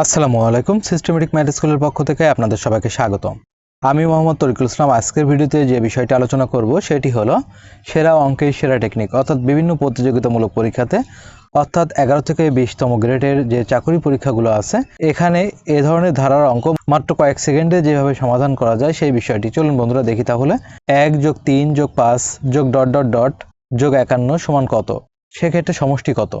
আসসালামু আলাইকুম systematic math স্কুলের পক্ষ থেকে আপনাদের সবাইকে স্বাগতম। আমি মোহাম্মদ তরিকুল ইসলাম। আজকের ভিডিওতে যে বিষয়টি আলোচনা করব, সেটি হলো সেরা অঙ্কের সেরা টেকনিক অর্থাৎ বিভিন্ন প্রতিযোগিতামূলক পরীক্ষাতে, অর্থাৎ এগারো থেকে বিশতম গ্রেডের যে চাকরি পরীক্ষাগুলো আছে, এখানে এ ধরনের ধারার অঙ্ক মাত্র কয়েক সেকেন্ডে যেভাবে সমাধান করা যায়, সেই বিষয়টি চলুন বন্ধুরা দেখি তাহলে। এক যোগ তিন যোগ পাঁচ যোগ ডট ডট ডট যোগ একান্ন সমান কত? সেক্ষেত্রে সমষ্টি কত?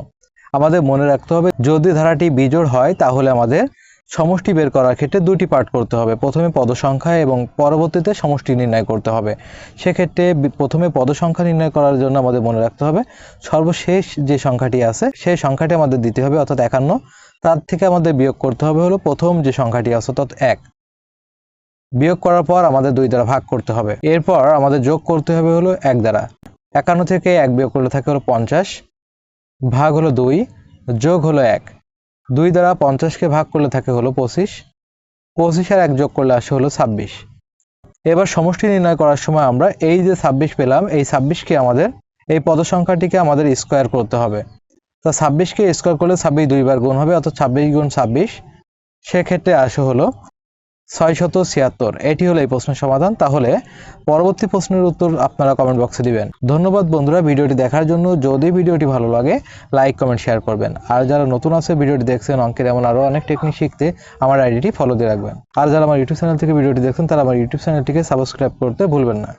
আমাদের মনে রাখতে হবে, যদি ধারাটি বিজোড় হয়, তাহলে আমাদের সমষ্টি বের করার ক্ষেত্রে দুটি পার্ট করতে হবে। প্রথমে পদসংখ্যা এবং পরবর্তীতে সমষ্টি নির্ণয় করতে হবে। সেক্ষেত্রে প্রথমে পদসংখ্যা নির্ণয় করার জন্য আমাদের মনে রাখতে হবে, সর্বশেষ যে সংখ্যাটি আছে, সেই সংখ্যাটি আমাদের দিতে হবে, অর্থাৎ একান্ন। তার থেকে আমাদের বিয়োগ করতে হবে হলো প্রথম যে সংখ্যাটি আছে, অর্থাৎ এক। বিয়োগ করার পর আমাদের দুই দ্বারা ভাগ করতে হবে। এরপর আমাদের যোগ করতে হবে হলো এক দ্বারা। একান্ন থেকে এক বিয়োগ করলে থাকে হলো পঞ্চাশ। ভাগ হলো দুই, যোগ হলো এক। দুই দ্বারা পঞ্চাশকে ভাগ করলে থাকে হলো পঁচিশ। পঁচিশ আর এক যোগ করলে আসে হলো ছাব্বিশ। এবার সমষ্টি নির্ণয় করার সময় আমরা এই যে ছাব্বিশ পেলাম, এই ছাব্বিশকে আমাদের, এই পদ সংখ্যাটিকে আমাদের স্কোয়ার করতে হবে। তো ছাব্বিশকে স্কোয়ার করলে ছাব্বিশ দুইবার গুণ হবে, অর্থাৎ ছাব্বিশ গুণ ছাব্বিশ, সেক্ষেত্রে আসে হলো ছয়শত ছিয়াত্তর। এটি হলো এই প্রশ্নের সমাধান। তাহলে পরবর্তী প্রশ্নের উত্তর আপনারা কমেন্ট বক্সে দিবেন। ধন্যবাদ বন্ধুরা ভিডিওটি দেখার জন্য। যদি ভিডিওটি ভালো লাগে লাইক কমেন্ট শেয়ার করবেন। আর যারা নতুন আছে, ভিডিওটি দেখছেন, অঙ্কের এমন আরও অনেক টেকনিক শিখতে আমার আইডিটি ফলো দিয়ে রাখবেন। আর যারা আমার ইউটিউব চ্যানেল থেকে ভিডিওটি দেখছেন, তারা আমার ইউটিউব চ্যানেলটিকে সাবস্ক্রাইব করতে ভুলবেন না।